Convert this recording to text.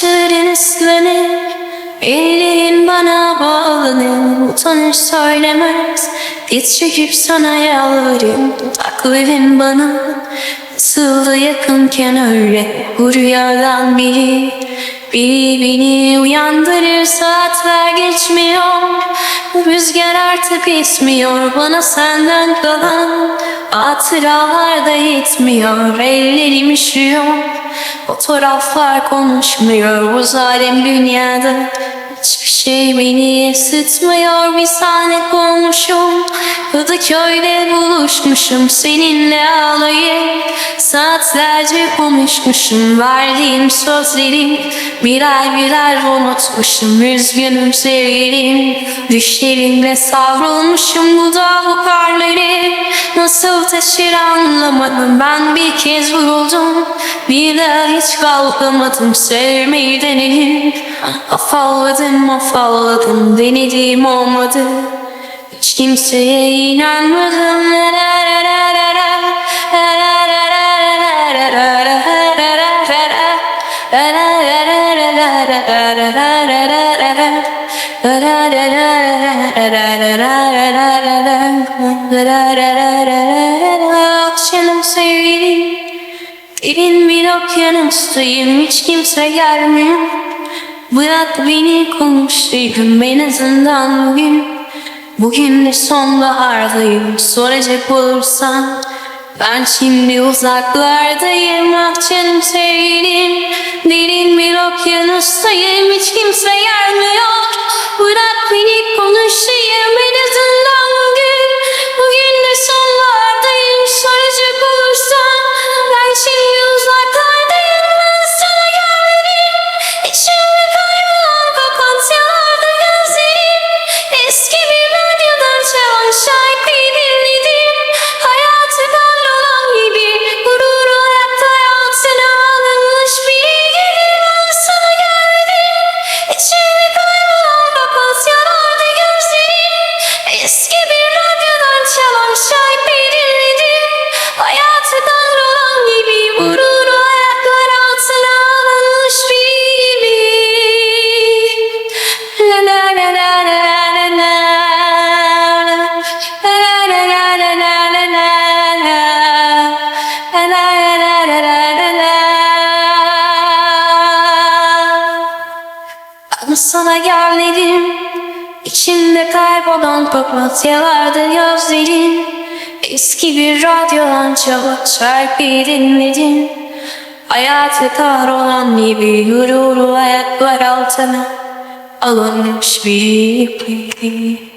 Saçların ıslanır Ellerin bana bağlanır. Utanır söylemez Diz çekip sana yalvarırım Dudakların bana Nasıldı yakınken öyle. Bu rüyadan biri Biri beni uyandırır. Saatler geçmiyor Rüzgar artık esmiyor. Bana senden kalan Hatıralar da yetmiyor Ellerim üşüyor. Fotoğraflar konuşmuyor Bu zalim dünyada Hiçbir şey beni ısıtmıyor. Bir sahne konmuşum Kadıköy'de buluşmuşum. Seninle ağlayıp Saatlerce konuşmuşum. Verdiğim sözlerim Birer birer unutmuşum. Üzgünüm sevgilim Düşlerimle savrulmuşum. Bu da bu karları Nasıl taşır anlamadım Ben bir kez vuruldum daha hiç kalkamadım Sevmeyi denedim Afalladım afalladım Denedim olmadı Hiç kimseye inanmadım Akşamım sevgilim Derin bir okyanustayım hiç kimse gelmiyor. Bırak beni konuştayım en azından bugün. Bugün de sonbahardayım soracak olursan. Ben şimdi uzaklardayım ah canım sevgilim. Derin bir okyanustayım hiç kimse gelmiyor. Bırak beni konuşayım Sana gelmedim. İçinde kaybolan papatyalarda gözlerin Eski bir radyodan çalan şarkıyı dinledim. Hayatı kahrolan gibi Gururu ayaklar altına. Alınmış bir ip